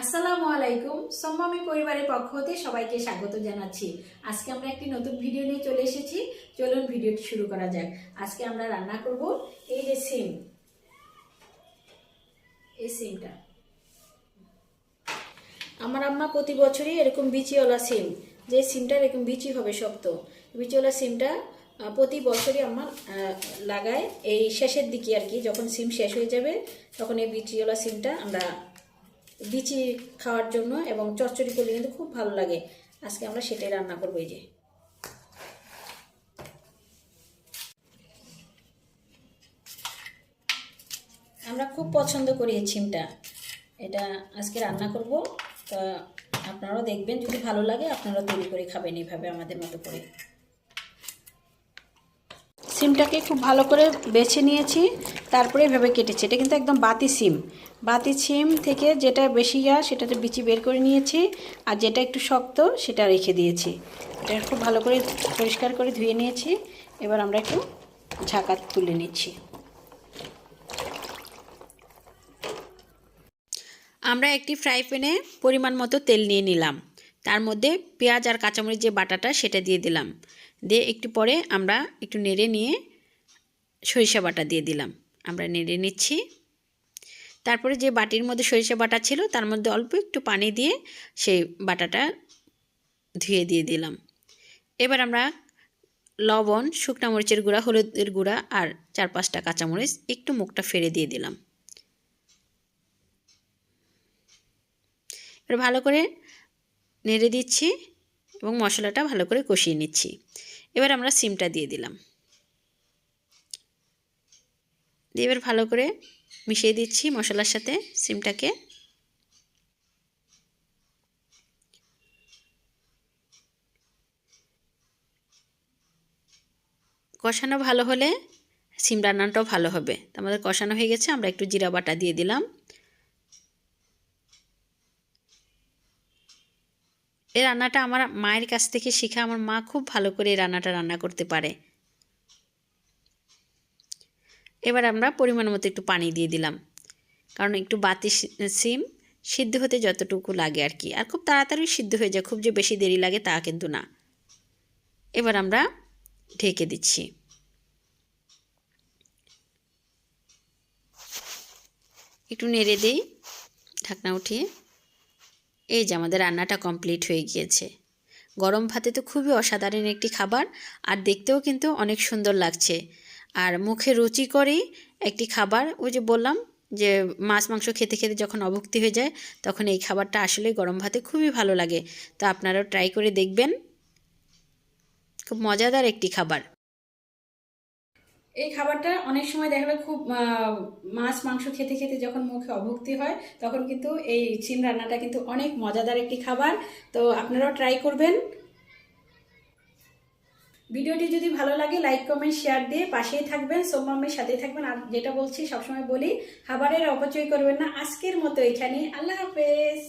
আসসালামু আলাইকুম। সম্মামি পরিবারের পক্ষ হতে সবাইকে স্বাগত জানাচ্ছি। আজকে আমরা একটি নতুন ভিডিও নিয়ে চলে এসেছি। চলুন ভিডিওটি শুরু করা যাক। আজকে আমরা রান্না করব এই যে সিম। এই সিমটা। আমার আম্মা প্রতি বছরই এরকম বিচিওয়ালা সিম। যে সিমটা এরকম বিচি হবে শক্ত। বিচিওয়ালা সিমটা প্রতি বছরই আমার লাগায়। এই শেষের দিকে আর কি, যখন সিম শেষ হয়ে যাবে, তখন এই বিচিওয়ালা সিমটা আমরা বিচি খাওয়ার জন্য এবং চচ্চড়ি করলে কিন্তু খুব ভালো লাগে। আজকে আমরা সেটাই রান্না করব এই যে। আমরা খুব পছন্দ করি এই সিমটা এটা আজকে রান্না করব। তা আপনারাও দেখবেন, যদি ভালো লাগে আপনারা তৈরি করে খাবেন এইভাবে আমাদের মতো করে। সিমটাকে খুব ভালো করে বেছে নিয়েছি। তারপরে এভাবে কেটেছি। এটা কিন্তু একদম বাতি সিম। বাতি সিম থেকে যেটা বেশি ইয়া, সেটাতে বিচি বের করে নিয়েছি। আর যেটা একটু শক্ত, সেটা রেখে দিয়েছি। এটা খুব ভালো করে পরিষ্কার করে ধুয়ে নিয়েছি। এবার আমরা একটু ঝাঁকা তুলে নিচ্ছি। আমরা একটি ফ্রাই প্যানে পরিমাণ মতো তেল নিয়ে নিলাম। তার মধ্যে পেঁয়াজ আর কাঁচামরিচ যে বাটাটা, সেটা দিয়ে দিলাম। দিয়ে একটু পরে আমরা একটু নেড়ে নিয়ে সরিষা বাটা দিয়ে দিলাম। আমরা নেড়ে নিচ্ছি। তারপরে যে বাটির মধ্যে সরিষা বাটা ছিল, তার মধ্যে অল্প একটু পানি দিয়ে সেই বাটাটা ধুয়ে দিয়ে দিলাম। এবার আমরা লবণ, শুকনা মরিচের গুঁড়া, হলুদের গুঁড়া আর চার পাঁচটা কাঁচামরিচ একটু মুখটা ফেরে দিয়ে দিলাম। এবার ভালো করে নেড়ে দিচ্ছি এবং মশলাটা ভালো করে কষিয়ে নিচ্ছি। এবার আমরা সিমটা দিয়ে দিলাম। দিয়ে এবার ভালো করে মিশিয়ে দিচ্ছি মশলার সাথে সিমটাকে। কষানো ভালো হলে সিম রান্নাটাও ভালো হবে। তো আমাদের কষানো হয়ে গেছে, আমরা একটু জিরা বাটা দিয়ে দিলাম। এই রান্নাটা আমার মায়ের কাছ থেকে শিখা, আমার মা খুব ভালো করে এই রান্নাটা রান্না করতে পারে। এবার আমরা পরিমাণ মতো একটু পানি দিয়ে দিলাম। কারণ একটু বাতি সিম সিদ্ধ হতে যতটুকু লাগে আর কি। আর খুব তাড়াতাড়ি সিদ্ধ হয়ে যায়, খুব যে বেশি দেরি লাগে তা কিন্তু না। এবার আমরা ঢেকে দিচ্ছি। একটু নেড়ে দিই, ঢাকনা উঠিয়ে। এই যে আমাদের রান্নাটা কমপ্লিট হয়ে গিয়েছে। গরম ভাতে তো খুবই অসাধারণ একটি খাবার, আর দেখতেও কিন্তু অনেক সুন্দর লাগছে। আর মুখে রুচি করেই একটি খাবার, ওই যে বললাম যে মাছ, মাংস খেতে খেতে যখন অভুক্তি হয়ে যায়, তখন এই খাবারটা আসলে গরম ভাতে খুবই ভালো লাগে। তো আপনারাও ট্রাই করে দেখবেন। খুব মজাদার একটি খাবার। এই খাবারটা অনেক সময় দেখা যায় খুব মাছ, মাংস খেতে খেতে যখন মুখে অভুক্তি হয়, তখন কিন্তু এই চিম রান্নাটা কিন্তু অনেক মজাদার একটি খাবার। তো আপনারাও ট্রাই করবেন। ভিডিওটি যদি ভালো লাগে লাইক কমেন্ট শেয়ার দিয়ে পাশেই থাকবেন সোমামের সাথেই থাকবেন। আর যেটা বলছি, সবসময় বলি, খাবারের অপচয় করবেন না। আজকের মতো এখানে আল্লাহ হাফেজ।